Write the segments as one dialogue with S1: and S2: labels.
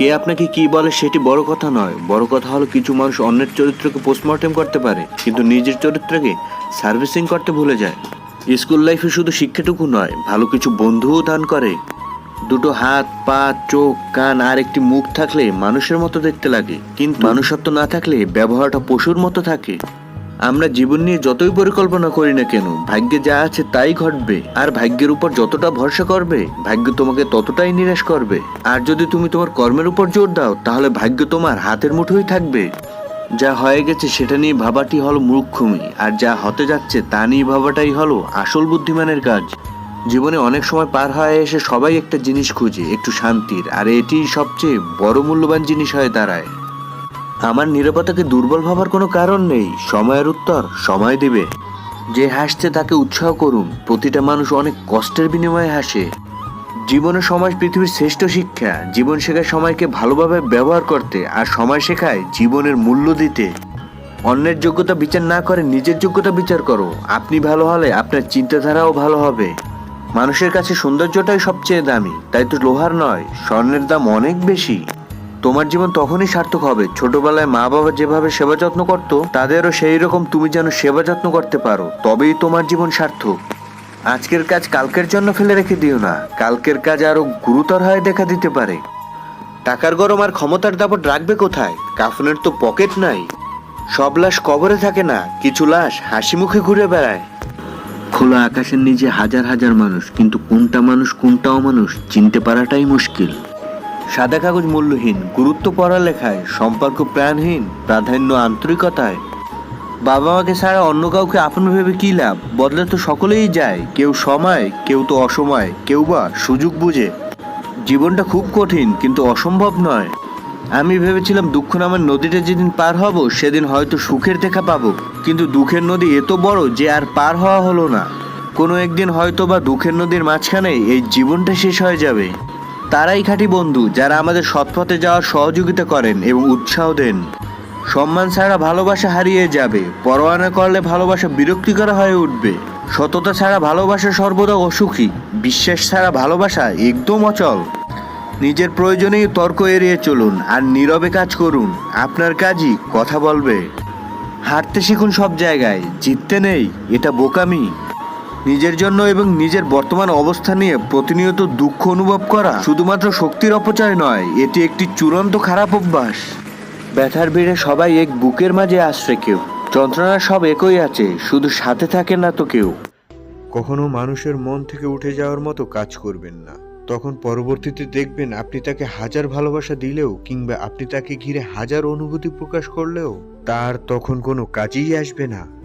S1: কে আপনাকে কি বলে সেটি বড় কথা নয়। বড় কথা হলো কিছু মানুষ অন্যের চরিত্রকে পোস্টমর্টেম করতে পারে কিন্তু নিজের চরিত্রকে সার্ভিসিং করতে ভুলে যায়। স্কুল লাইফে শুধু শিক্ষাটুকু নয় ভালো কিছু বন্ধুও দান করে। দুটো হাত পা চোখ কান আর একটি মুখ থাকলে মানুষের মতো দেখতে লাগে। কিন্তু মানুষত্ব না থাকলে ব্যবহারটা পশুর মতো থাকে। আমরা জীবন নিয়ে যতই পরিকল্পনা করি না কেন, ভাগ্যে যা আছে তাই ঘটবে। আর ভাগ্যের উপর যতটা ভরসা করবে, ভাগ্য তোমাকে ততটাই নিরাশ করবে। আর যদি তুমি তোমার কর্মের উপর জোর দাও, তাহলে ভাগ্য তোমার হাতের মুঠোই থাকবে। যা হয়ে গেছে সেটা নিয়ে ভাবাটি হলো মূর্খমি, আর যা হতে যাচ্ছে তা নিয়ে ভাবাটাই হলো আসল বুদ্ধিমানের কাজ। জীবনে অনেক সময় পার হয়ে এসে সবাই একটা জিনিস খুঁজে, একটু শান্তির, আর এটি সবচেয়ে বড় মূল্যবান জিনিস হয়ে দাঁড়ায়। আমার নিরাপত্তাকে দুর্বল ভাবার কোনো কারণ নেই। সময়ের উত্তর, সময় দিবে। যে হাসছে তাকে উৎসাহ করুন। প্রতিটা মানুষ অনেক কষ্টের বিনিময়ে হাসে। জীবনের সমাজ পৃথিবীর শ্রেষ্ঠ শিক্ষা। জীবন শেখায় সময়কে ভালোভাবে ব্যবহার করতে আর সময় শেখায় জীবনের মূল্য দিতে। অন্যের যোগ্যতা বিচার না করে নিজের যোগ্যতা বিচার করো। আপনি ভালো হলে আপনার চিন্তাধারাও ভালো হবে। মানুষের কাছে সৌন্দর্যটাই সবচেয়ে দামি। তাই তো লোহার নয়, স্বর্ণের দাম অনেক বেশি। তোমার জীবন তখনই সার্থক হবে। ছোটবেলায় মা বাবা যেভাবে সেবা যত্ন করতো, তাদেরও সেই রকম তুমি যেন সেবা যত্ন করতে পারো। তবেই তোমার জীবন সার্থক। আজকের কাজ কালকের জন্য ফেলে রেখে দিও না। কালকের কাজ আরও গুরুতর হয়ে দেখা দিতে পারে। টাকার গরম আর ক্ষমতার দাপট রাখবে কোথায়? কাফনের তো পকেট নাই। সব লাশ কবরে থাকে না, কিছু লাশ হাসি মুখে ঘুরে বেড়ায়। খোলা আকাশের নিচে হাজার হাজার মানুষ, কিন্তু কোনটা মানুষ কোনটাও মানুষ চিনতে পারাটাই মুশকিল। সাদা কাগজ মূল্যহীন, গুরুত্ব পড়ালেখায় সম্পর্ক প্রাণহীন, প্রাধান্য আন্তরিকতায়। বাবা মাকে ছাড়া অন্য কাউকে আপন ভেবে কি লাভ? বদলে তো সকলেই যায়, কেউ সময়, কেউ তো অসময়, কেউ বা সুযোগ বুঝে। জীবনটা খুব কঠিন, কিন্তু অসম্ভব নয়। আমি ভেবেছিলাম দুঃখ নামের নদীটা যেদিন পার হব, সেদিন হয়তো সুখের দেখা পাবো। কিন্তু দুঃখের নদী এত বড় যে আর পার হওয়া হলো না। কোনো একদিন হয়তো বা দুঃখের নদীর মাঝখানে এই জীবনটা শেষ হয়ে যাবে। তারাই খাঁটি বন্ধু যারা আমাদের সৎপথে যাওয়ার সহযোগিতা করেন এবং উৎসাহ দেন। সম্মান ছাড়া ভালোবাসা হারিয়ে যাবে পরোয়ানা করলে ভালোবাসা বিরক্তিকর হয়ে উঠবে। সততা ছাড়া ভালোবাসা সর্বদা অসুখী, বিশ্বাস ছাড়া ভালোবাসা একদম অচল। নিজের প্রয়োজনেই তর্ক এড়িয়ে চলুন আর নীরবে কাজ করুন। আপনার কাজই কথা বলবে। হাঁটতে শিখুন সব জায়গায়, জিততে নেই, এটা বোকামি। নিজের জন্য এবং নিজের বর্তমান অবস্থা নিয়ে প্রতিনিয়ত দুঃখ অনুভব করা শুধুমাত্র শক্তির অপচয় নয়, এটি একটি চূড়ান্ত খারাপ অভ্যাস। ব্যথার ভিড়ে সবাই এক বুকের মাঝে আসছে কেউ। যন্ত্রণা সব একই আছে, শুধু সাথে থাকে না তো কেউ।
S2: কখনো মানুষের মন থেকে উঠে যাওয়ার মতো কাজ করবেন না। তখন পরবর্তীতে দেখবেন আপনি তাকে হাজার ভালোবাসা দিলেও কিংবা আপনি তাকে ঘিরে হাজার অনুভূতি প্রকাশ করলেও, তার তখন কোনো কাজেই আসবে না।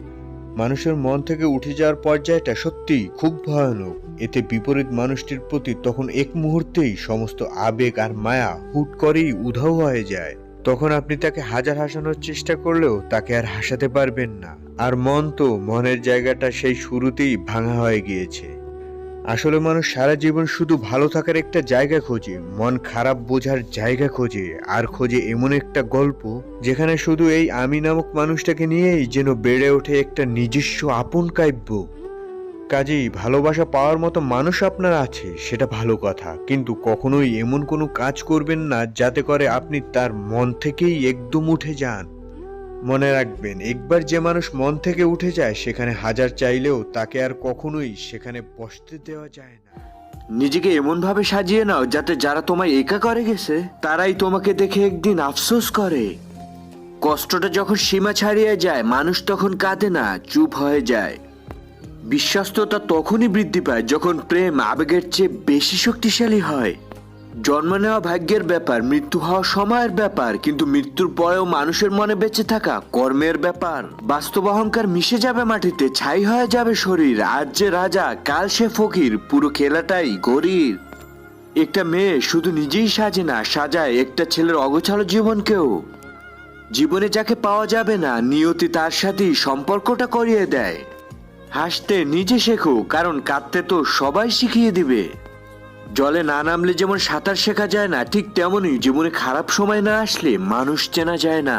S2: মানুষের মন থেকে উঠে যাওয়ার পর্যায়টা সত্যিই খুব ভয়ানক। এতে বিপরীত মানুষটির প্রতি তখন এক মুহূর্তেই সমস্ত আবেগ আর মায়া হুট করেই উধাও হয়ে যায়। তখন আপনি তাকে হাজার হাসানোর চেষ্টা করলেও তাকে আর হাসাতে পারবেন না। আর মন তো মনের জায়গাটা সেই শুরুতেই ভাঙা হয়ে গিয়েছে। আসলে মানুষ সারা জীবন শুধু ভালো থাকার একটা জায়গা খোঁজে, মন খারাপ বোঝার জায়গা খোঁজে, আর খোঁজে এমন একটা গল্প যেখানে শুধু এই আমি নামক মানুষটাকে নিয়েই যেন বেড়ে ওঠে একটা নিজস্ব আপন কাব্য। কাজেই ভালোবাসা পাওয়ার মতো মানুষ আপনার আছে, সেটা ভালো কথা, কিন্তু কখনোই এমন কোনো কাজ করবেন না যাতে করে আপনি তার মন থেকেই একদম উঠে যান। মনে রাখবেন, একবার যে মানুষ মন থেকে উঠে যায়, সেখানে হাজার চাইলেও তাকে আর কখনোই সেখানে বসতে দেওয়া যায় না।
S1: নিজেকে এমন ভাবে সাজিয়ে নাও যাতে যারা তোমায় একা করে গেছে, তারাই তোমাকে দেখে একদিন আফসোস করে। কষ্টটা যখন সীমা ছাড়িয়ে যায়, মানুষ তখন কাঁদে না, চুপ হয়ে যায়। বিশ্বস্ততা তখনই বৃদ্ধি পায় যখন প্রেম আবেগের চেয়ে বেশি শক্তিশালী হয়। জন্ম নেওয়া ভাগ্যের ব্যাপার, মৃত্যু হওয়া সময়ের ব্যাপার, কিন্তু মৃত্যুর পরেও মানুষের মনে বেঁচে থাকা কর্মের ব্যাপার। বাস্তব অহংকার মিশে যাবে মাটিতে, ছাই হয়ে যাবে শরীর। আজ যে রাজা, কাল সে ফকির, পুরো খেলাটাই গরিব একটা মেয়ে শুধু নিজেই সাজে না, সাজায় একটা ছেলের অগোছালো জীবনকেও। জীবনে যাকে পাওয়া যাবে না, নিয়তি তার সাথেই সম্পর্কটা করিয়ে দেয়। হাসতে নিজে শেখো, কারণ কাঁদতে তো সবাই শিখিয়ে দিবে। জলে না নামলে যেমন সাঁতার শেখা যায় না, ঠিক তেমনই জীবনে খারাপ সময় না আসলে মানুষ চেনা যায় না।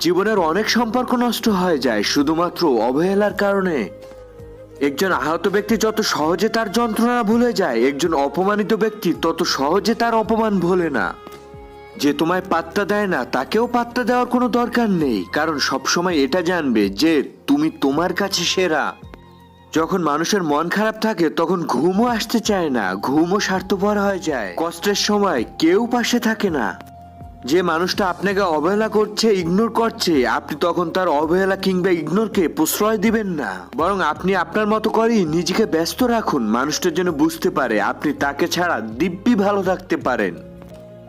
S1: জীবনের অনেক সম্পর্ক নষ্ট হয়ে যায়, শুধুমাত্র অবহেলার কারণে। একজন আহত ব্যক্তি যত সহজে তার যন্ত্রণা ভুলে যায়, একজন অপমানিত ব্যক্তি তত সহজে তার অপমান ভোলে না। যে তোমায় পাত্তা দেয় না, তাকেও পাত্তা দেওয়ার কোনো দরকার নেই, কারণ সবসময় এটা জানবে যে তুমি তোমার কাছে সেরা। যখন মানুষের মন খারাপ থাকে, তখন ঘুমও আসতে চায় না, ঘুমও স্বার্থপর হয়ে যায়। কষ্টের সময় কেউ পাশে থাকে না। যে মানুষটা আপনাকে অবহেলা করছে ইগনোর করছে, আপনি তখন তার অবহেলা কিংবা ইগনোরকে প্রশ্রয় দিবেন না। বরং আপনি আপনার মতো করেই নিজেকে ব্যস্ত রাখুন। মানুষটার যেন বুঝতে পারে, আপনি তাকে ছাড়া দিব্যি ভালো থাকতে পারেন।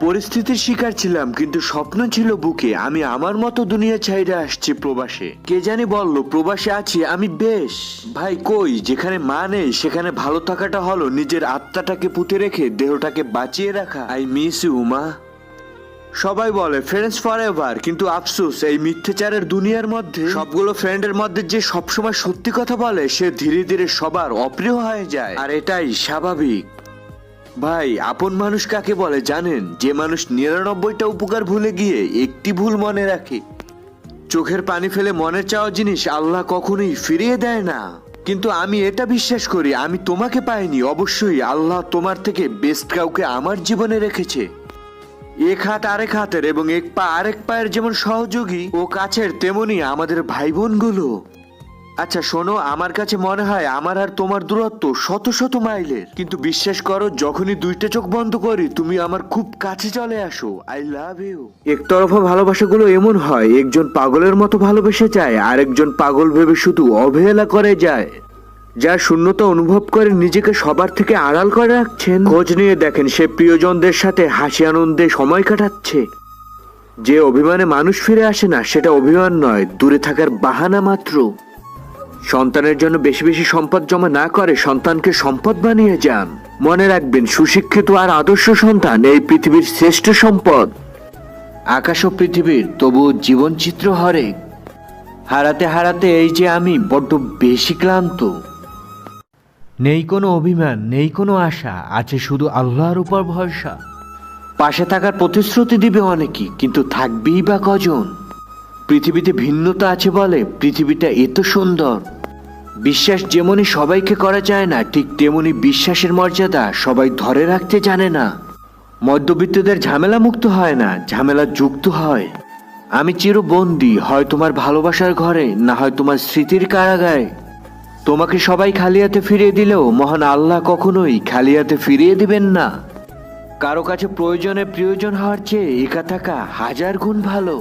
S1: পরিস্থিতির শিকার ছিলাম, কিন্তু স্বপ্ন ছিল বুকে। আমি আমার মতো দুনিয়া ছাইরে আসছি প্রবাসে। কে জানি বলল, প্রবাসে আছি, আমি বেশ। ভাই, কই? যেখানে মা নেই, সেখানে ভালো থাকাটা হলো, নিজের আত্মাটাকে পুঁতে রেখে দেহটাকে বাঁচিয়ে রাখা। আই মিস ইউ মা সবাই বলে, ফ্রেন্ডস ফর এভার কিন্তু আফসোস, এই মিথ্যাচারের দুনিয়ার মধ্যে, সবগুলো ফ্রেন্ডের মধ্যে যে সবসময় সত্যি কথা বলে, সে ধীরে ধীরে সবার অপ্রিয় হয়ে যায়। আর এটাই স্বাভাবিক। ভাই, আপন মানুষ কাকে বলে জানেন? যে মানুষ নিরানব্বইটা উপকার ভুলে গিয়ে একটি ভুল মনে রাখে। চোখের পানি ফেলে মনে চাওয়া জিনিস আল্লাহ কখনোই ফিরিয়ে দেয় না। কিন্তু আমি এটা বিশ্বাস করি, আমি তোমাকে পাইনি, অবশ্যই আল্লাহ তোমার থেকে বেস্ট কাউকে আমার জীবনে রেখেছে। এক হাত আরেক হাতের এবং এক পা আরেক পায়ের যেমন সহযোগী ও কাছের, তেমনি আমাদের ভাই বোনগুলো আচ্ছা শোনো, আমার কাছে মনে হয় আমার আর তোমার দূরত্ব শত শত মাইলের। কিন্তু বিশ্বাস করো, যখনই দুইটা চোখ বন্ধ করি, তুমি আমার খুব কাছে চলে আসো। আই লাভ ইউ একতরফা ভালোবাসাগুলো এমন হয়, একজন পাগলের মতো ভালোবেসে যায়, আরেকজন পাগল ভেবে শুধু অবহেলা করে যায়। যার শূন্যতা অনুভব করে নিজেকে সবার থেকে আড়াল করে রাখছেন। খোঁজ নিয়ে দেখেন, সে প্রিয়জনদের সাথে হাসি আনন্দে সময় কাটাচ্ছে। যে অভিমানে মানুষ ফিরে আসে না, সেটা অভিমান নয়, দূরে থাকার বাহানা মাত্র। সন্তানের জন্য বেশি বেশি সম্পদ জমা না করে সন্তানকে সম্পদ বানিয়ে যান। মনে রাখবেন, সুশিক্ষিত আর আদর্শ সন্তান এই পৃথিবীর শ্রেষ্ঠ সম্পদ। আকাশ ও পৃথিবীর তবু জীবনচিত্র হরেক। হারাতে হারাতে এই যে আমি বড্ড বেশি ক্লান্ত।
S2: নেই কোনো অভিমান, নেই কোনো আশা, আছে শুধু আল্লাহর উপর ভরসা।
S1: পাশে থাকার প্রতিশ্রুতি দিবে অনেকেই কিন্তু থাকবেই বা কজন? পৃথিবীতে ভিন্নতা আছে বলে পৃথিবীটা এত সুন্দর। বিশ্বাস যেমনই সবাইকে করা যায় না, ঠিক তেমনি বিশ্বাসের মর্যাদা সবাই ধরে রাখতে জানে না। মধ্যবিত্তদের ঝামেলা মুক্ত হয় না, ঝামেলা যুক্ত হয়। আমি চিরবন্দি হয় তোমার ভালোবাসার ঘরে, না হয় তোমার স্মৃতির কারাগারে। তোমাকে সবাই খালি হাতে ফিরিয়ে দিলেও মহান আল্লাহ কখনোই খালি হাতে ফিরিয়ে দিবেন না। কারও কাছে প্রয়োজনে প্রয়োজন হওয়ার চেয়ে একা থাকা হাজার গুণ ভালো।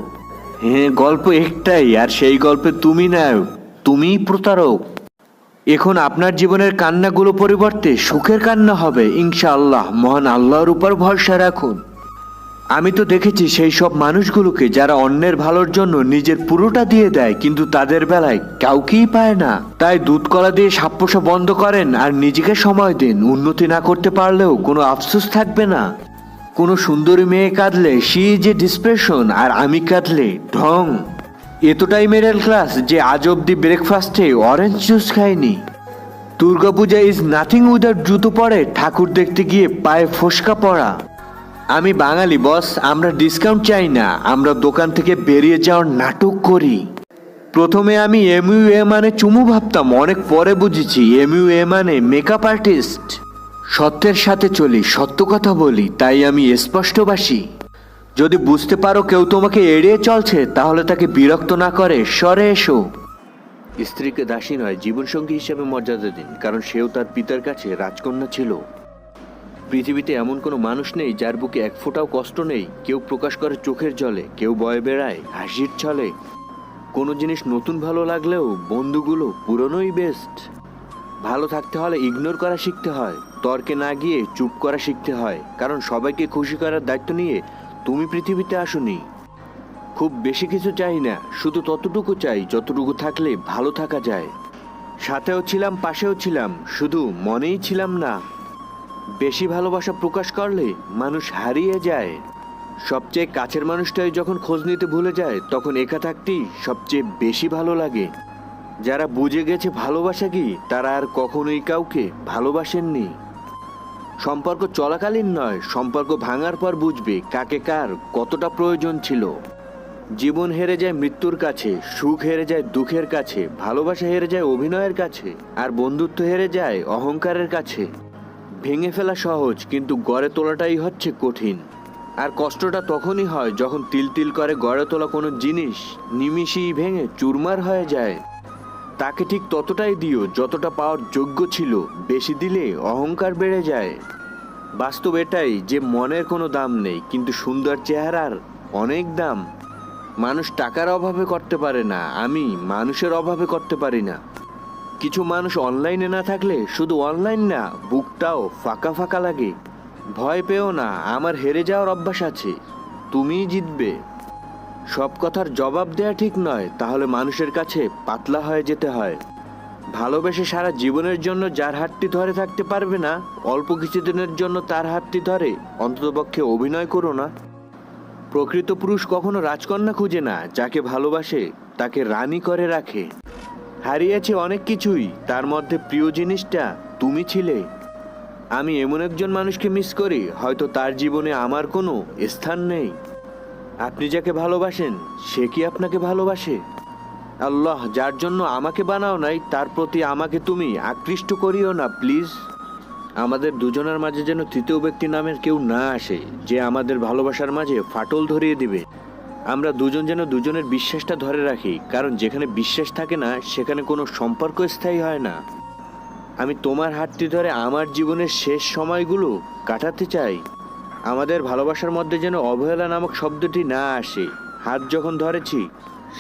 S1: হ্যাঁ গল্প একটাই, আর সেই গল্পে তুমি নায়ক, তুমিই প্রতারক। এখন আপনার জীবনের কান্নাগুলো পরিবর্তে সুখের কান্না হবে, ইনশাআল্লাহ। মহান আল্লাহর উপর ভরসা রাখুন। আমি তো দেখেছি সেই সব মানুষগুলোকে যারা অন্যের ভালোর জন্য নিজের পুরোটা দিয়ে দেয়, কিন্তু তাদের বেলায় কাউকেই পায় না। তাই দুধ কলা দিয়ে সাপ্পোসা বন্ধ করেন আর নিজেকে সময় দিন। উন্নতি না করতে পারলেও কোনো আফসোস থাকবে না। কোনো সুন্দরী মেয়ে কাঁদলে সি যে ডিসপ্রেশন আর আমি কাঁদলে ঢং। এতটাই মিডল ক্লাস যে আজ অব্দি ব্রেকফাস্টে অরেঞ্জ জুস খায়নি দুর্গাপূজা ইজ নাথিং উইদাউট জুতো পরে ঠাকুর দেখতে গিয়ে পায়ে ফোসকা পড়া। আমি বাঙালি, বস, আমরা ডিসকাউন্ট চাই না, আমরা দোকান থেকে বেরিয়ে যাওয়ার নাটক করি। প্রথমে আমি এমইউ এ মানে চুমু ভাবতাম, অনেক পরে বুঝেছি এমইউ এ মানে মেকআপ আর্টিস্ট সত্যের সাথে চলি, সত্য কথা বলি, তাই আমি স্পষ্টবাসী। যদি বুঝতে পারো কেউ তোমাকে এড়িয়ে চলছে, তাহলে তাকে বিরক্ত না করে, সরে এসো। স্ত্রীকে দাসী নয়, জীবনসঙ্গী হিসেবে মর্যাদা দিন, কারণ সেও তার পিতার কাছে রাজকন্যা ছিল। পৃথিবীতে এমন কোনো মানুষ নেই যার বুকে এক ফোঁটাও কষ্ট নেই, কেউ প্রকাশ করে চোখের জলে, কেউ বয়ে বেড়ায়, হাসির ছলে। কোনো জিনিস নতুন ভালো লাগলেও বন্ধুগুলো পুরনোই বেস্ট ভালো থাকতে হলে ইগনোর করা শিখতে হয়, তর্কে না গিয়ে চুপ করা শিখতে হয়, কারণ সবাইকে খুশি করার দায়িত্ব নিয়ে তুমি পৃথিবীতে আসোনি। খুব বেশি কিছু চাই না, শুধু ততটুকু চাই যতটুকু থাকলে ভালো থাকা যায়। সাথেও ছিলাম, পাশেও ছিলাম, শুধু মনেই ছিলাম না। বেশি ভালোবাসা প্রকাশ করলে মানুষ হারিয়ে যায়। সবচেয়ে কাছের মানুষটাই যখন খোঁজ নিতে ভুলে যায়, তখন একা থাকতেই সবচেয়ে বেশি ভালো লাগে। যারা বুঝে গেছে ভালোবাসা কি, তারা আর কখনোই কাউকে ভালোবাসেননি। সম্পর্ক চলাকালীন নয়, সম্পর্ক ভাঙার পর বুঝবে কাকে কার কতটা প্রয়োজন ছিল। জীবন হেরে যায় মৃত্যুর কাছে, সুখ হেরে যায় দুঃখের কাছে, ভালোবাসা হেরে যায় অভিনয়ের কাছে, আর বন্ধুত্ব হেরে যায় অহংকারের কাছে। ভেঙে ফেলা সহজ, কিন্তু গড়ে তোলাটাই হচ্ছে কঠিন। আর কষ্টটা তখনই হয় যখন তিল তিল করে গড়ে তোলা কোনো জিনিস নিমিষেই ভেঙে চুরমার হয়ে যায়। তাকে ঠিক ততটাই দিও যতটা পাওয়ার যোগ্য ছিল। বেশি দিলে অহংকার বেড়ে যায়। বাস্তব এটাই যে মনের কোনো দাম নেই, কিন্তু সুন্দর চেহারার অনেক দাম। মানুষ টাকার অভাবে করতে পারে না, আমি মানুষের অভাবে করতে পারি না। কিছু মানুষ অনলাইনে না থাকলে শুধু অনলাইন না, বুকটাও ফাঁকা ফাঁকা লাগে। ভয় পেও না, আমার হেরে যাওয়ার অভ্যাস আছে। তুমিই জিতবে। সব কথার জবাব দেয়া ঠিক নয়, তাহলে মানুষের কাছে পাতলা হয়ে যেতে হয়। ভালোবেসে সারা জীবনের জন্য যার হাতটি ধরে থাকতে পারবে না, অল্প কিছুদিনের জন্য তার হাতটি ধরে অন্ততপক্ষে অভিনয় করো না। প্রকৃত পুরুষ কখনো রাজকন্যা খুঁজে না, যাকে ভালোবাসে, তাকে রানী করে রাখে। হারিয়েছে অনেক কিছুই, তার মধ্যে প্রিয় জিনিসটা তুমি ছিলে। আমি এমন একজন মানুষকে মিস করি, হয়তো তার জীবনে আমার কোনো স্থান নেই। আপনি যাকে ভালোবাসেন, সে কি আপনাকে ভালোবাসে? আল্লাহ যার জন্য আমাকে বানাও নাই, তার প্রতি আমাকে তুমি আকৃষ্ট করিও না, প্লিজ। আমাদের দুজনের মাঝে যেন তৃতীয় ব্যক্তি নামের কেউ না আসে, যে আমাদের ভালোবাসার মাঝে ফাটল ধরিয়ে দিবে। আমরা দুজন যেন দুজনের বিশ্বাসটা ধরে রাখি, কারণ যেখানে বিশ্বাস থাকে না, সেখানে কোনো সম্পর্ক স্থায়ী হয় না। আমি তোমার হাতটি ধরে আমার জীবনের শেষ সময়গুলো কাটাতে চাই। আমাদের ভালোবাসার মধ্যে যেন অবহেলা নামক শব্দটি না আসে। হাত যখন ধরেছি,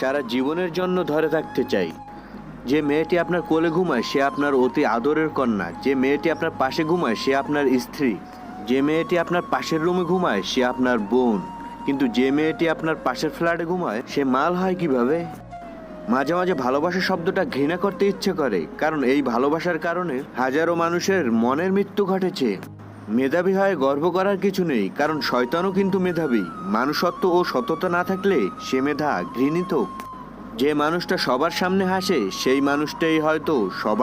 S1: সারা জীবনের জন্য ধরে থাকতে চাই। যে মেয়েটি আপনার কোলে ঘুমায়, সে আপনার অতি আদরের কন্যা। যে মেয়েটি আপনার পাশে ঘুমায়, সে আপনার স্ত্রী। যে মেয়েটি আপনার পাশের রুমে ঘুমায়, সে আপনার বোন। কিন্তু যে মেয়েটি আপনার পাশের ফ্ল্যাটে ঘুমায়, সে মাল হয় কীভাবে? মাঝে মাঝে ভালোবাসা শব্দটা ঘৃণা করতে ইচ্ছে করে, কারণ এই ভালোবাসার কারণে হাজারো মানুষের মনের মৃত্যু ঘটেছে। মেধাবী হয় গর্ব করার কিছু নেই, কারণ শয়তানও কিন্তু মেধাবী। মানুষত্ব ও সততা না থাকলে সে মেধা ঘৃণিত। যে মানুষটা সবার সামনে হাসে, সেই মানুষটাই হয়তো সবার